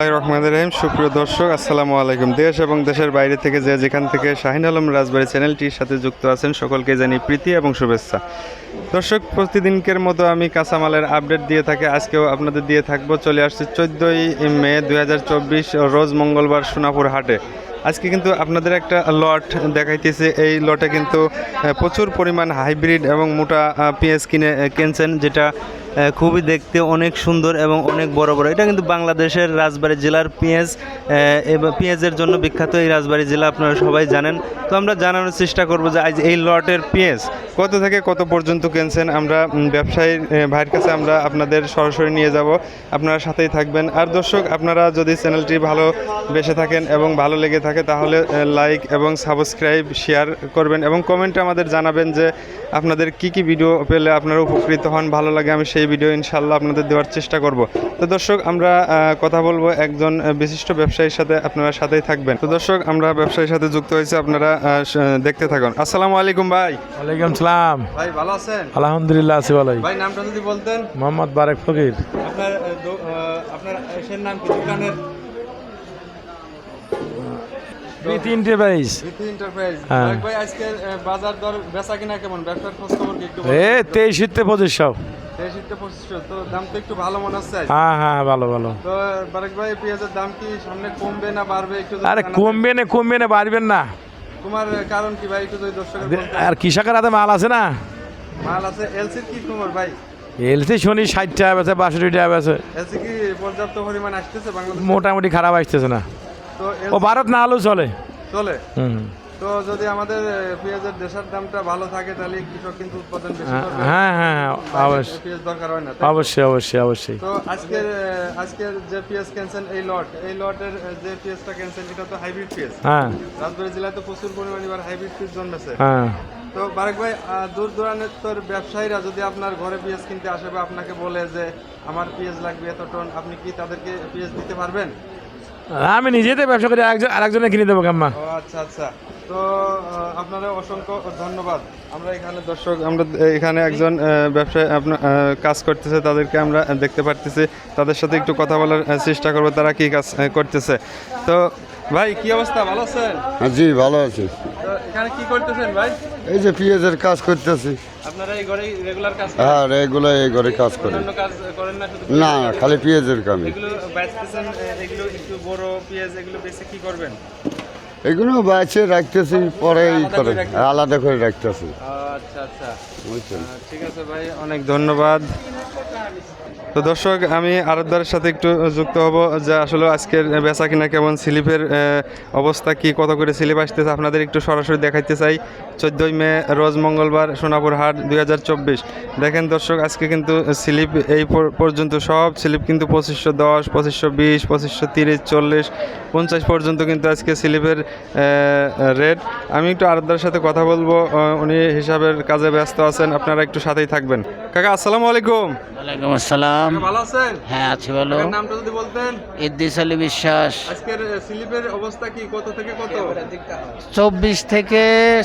রহমান রহিম। সুপ্রিয় দর্শক, আসসালামু আলাইকুম। দেশ এবং দেশের বাইরে থেকে যে যেখান থেকে শাহিন আলম রাজবাড়ি চ্যানেলটির সাথে যুক্ত আছেন, সকলকে জানি প্রীতি এবং শুভেচ্ছা। দর্শক, প্রতিদিনকের মতো আমি কাঁচামালের আপডেট দিয়ে থাকি। আজকেও আপনাদের দিয়ে থাকব, চলে আসছে চোদ্দোই মে দু হাজার চব্বিশ, রোজ মঙ্গলবার সোনাপুর হাটে। আজকে কিন্তু আপনাদের একটা লট দেখাইতেছে। এই লটে কিন্তু প্রচুর পরিমাণ হাইব্রিড এবং মোটা পেঁয়াজ কিনে, কিনছেন, যেটা খুবই দেখতে অনেক সুন্দর এবং অনেক বড় বড়। এটা কিন্তু বাংলাদেশের রাজবাড়ী জেলার পেঁয়াজ পেঁয়াজের জন্য বিখ্যাত এই রাজবাড়ী জেলা আপনারা সবাই জানেন। তো আমরা জানানোর চেষ্টা করব যে আজ এই লটের পেঁয়াজ কত থেকে কত পর্যন্ত কিনছেন আমরা ব্যবসায়ী ভাইয়ের কাছে আমরা আপনাদের সরাসরি নিয়ে যাব। আপনারা সাথেই থাকবেন। আর দর্শক, আপনারা যদি চ্যানেলটি ভালো বেসে থাকেন এবং ভালো লেগে থাকে, তাহলে লাইক এবং সাবস্ক্রাইব, শেয়ার করবেন এবং কমেন্টে আমাদের জানাবেন যে আপনাদের কি কি ভিডিও পেলে আপনারা উপকৃত হন, ভালো লাগে, আমি সেই ভিডিও ইনশাল্লাহ আপনাদের দেওয়ার চেষ্টা করব। তো দর্শক আমরা কথা বলব একজন বিশিষ্ট ব্যবসায়ীর সাথে আপনারা সাথেই থাকবেন। তো দর্শক আমরা ব্যবসায়ীর সাথে যুক্ত হয়েছে আপনারা দেখতে থাকুন। আসসালামু আলাইকুম ভাই। ওয়ালাইকুম সালাম। ভাই ভালো আছেন? আলহামদুলিল্লাহ আছি ভালোই। ভাই নামটা যদি বলতেন। মোহাম্মদ বারেক ফকির। আপনার আপনার এসের নাম কি? দোকানের? প্রীতি এন্টারপ্রাইজ ভিত্তি এন্টারপ্রাইজ হ্যাঁ। ভাই ভাই আজকে বাজার দর বেচা কিনা কেমন? ব্যবসার খোঁজ খবর কি একটু এ পঁচিশশো তেইশিতে পঁচিশশো তো দাম তো একটু ভালো মনে হচ্ছে হ্যাঁ হ্যাঁ ভালো ভালো। তো বারেক ভাই পেঁয়াজের দাম কি সামনে কমবে না বাড়বে? একটু আরে কমবে না কমবে না বাড়বেন না। তোমার কারণ কি ভাই? একটু যদি আর কৃষকের হাতে মাল আছে না? মাল আছে। এলসির কি তোমার ভাই? এলসি শনি ষাট টাকা বেছে বাষট্টি টাকা বেছে এলসি কি পর্যাপ্ত পরিমাণ আসতেছে বাংলাদেশ? মোটামুটি খারাপ আসতেছে না। তো ও ভারত না আলু চলে? চলে? হুম। তো যদি আমাদের পেঁয়াজের দেশের দামটা ভালো থাকে তাহলে কৃষক কিন্তু উৎপাদন বেশি হ্যাঁ করবে। হ্যাঁ হ্যাঁ অবশ্যই। পেঁয়াজ দরকার হয় না অবশ্যই অবশ্যই অবশ্যই। তো আজকের আজকের যে পেঁয়াজ কিনছেন এই লট এই লটের যে পেঁয়াজটা কিনছেন এটা তো হাইব্রিড পেঁয়াজ। হ্যাঁ। রাজবাড়ী জেলায় তো প্রচুর পরিমাণে এবার হাইব্রিড পেঁয়াজ জন্মেছে। হ্যাঁ। তো বারেক ভাই দূর দূরান্তের তোর ব্যবসায়ীরা যদি আপনার ঘরে পেঁয়াজ কিনতে আসে বা আপনাকে বলে যে আমার পেঁয়াজ লাগবে এত টন আপনি কি তাদেরকে পেঁয়াজ দিতে পারবেন? আমি নিজেতে ব্যবসা করি আরেকজন আরেকজনে কিনে দেবো কাম্মা আচ্ছা আচ্ছা। তো আপনারা অসংখ্য ধন্যবাদ। আমরা এখানে দর্শক আমরা এখানে একজন ব্যবসায়ী আপনার কাজ করতেছে তাদেরকে আমরা দেখতে পারতেছি। তাদের সাথে একটু কথা বলার চেষ্টা করব তারা কি কাজ করতেছে। তো ভাই কি অবস্থা? ভালো আছেন? হ্যাঁ, জি ভালো আছি। তো এখানে কি করতেছেন ভাই? এই যে পেঁয়াজের কাজ করতেছি। হ্যাঁ এগুলো এই ঘরে কাজ করি। না খালি পেঁয়াজের কামে এগুলো বাইছে রাখতেছি পরে ই আলাদা করে। আলাদা করে রাখতেছি। আচ্ছা আচ্ছা। ঠিক আছে ভাই অনেক ধন্যবাদ। তো দর্শক, আমি আরবদারের সাথে একটু যুক্ত হব যে আসলে আজকের বেচা কিনা কেমন, স্লিপের অবস্থা কি, কত করে স্লিপ আসতেছে আপনাদের একটু সরাসরি দেখাইতে চাই। চোদ্দোই মে, রোজ মঙ্গলবার, সোনাপুর হাট দু হাজার চব্বিশ। দেখেন দর্শক, আজকে কিন্তু স্লিপ এই পর্যন্ত সব স্লিপ কিন্তু পঁচিশশো দশ, পঁচিশশো বিশ, পঁচিশশো তিরিশ, চল্লিশ, পঞ্চাশ পর্যন্ত কিন্তু আজকে স্লিপের রেট। আমি একটু আরবদারের সাথে কথা বলব উনি হিসাবের কাজে ব্যস্ত আছেন, আপনারা একটু সাথেই থাকবেন। কাকা, আসসালামু আলাইকুম। আসসালাম। ভালো আছেন? হ্যাঁ আছি আপনার নামটা যদি বলতেন। ইদ্দিস আলী বিশ্বাস। আজকের স্লিপের অবস্থা কি? কত থেকে কত? চব্বিশ থেকে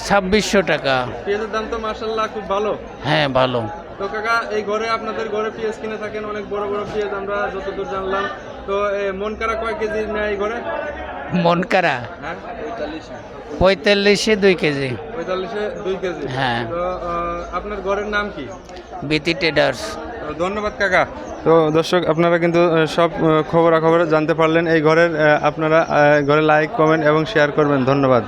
ছাব্বিশশো টাকা। পেঁয়াজের দাম তো মার্শাল্লাহ খুব ভালো। হ্যাঁ ভালো। তো কাকা এই ঘরে আপনাদের ঘরে পেঁয়াজ কিনে থাকেন অনেক বড় বড় পেঁয়াজ আমরা যতদূর জানলাম। তো মন কারা কয় কেজি নেয় এই ঘরে? মনকারা হ্যাঁ? পঁয়তাল্লিশে দুই কেজি। পঁয়তাল্লিশে দুই কেজি। হ্যাঁ। তো আপনার ঘরের নাম কি? বিতি ট্রেডার্স। ধন্যবাদ, কাকা। তো দর্শক, আপনারা কিন্তু সব খবরাখবর জানতে পারলেন। এই ঘরের আপনারা ঘরে লাইক কমেন্ট এবং শেয়ার করবেন। ধন্যবাদ।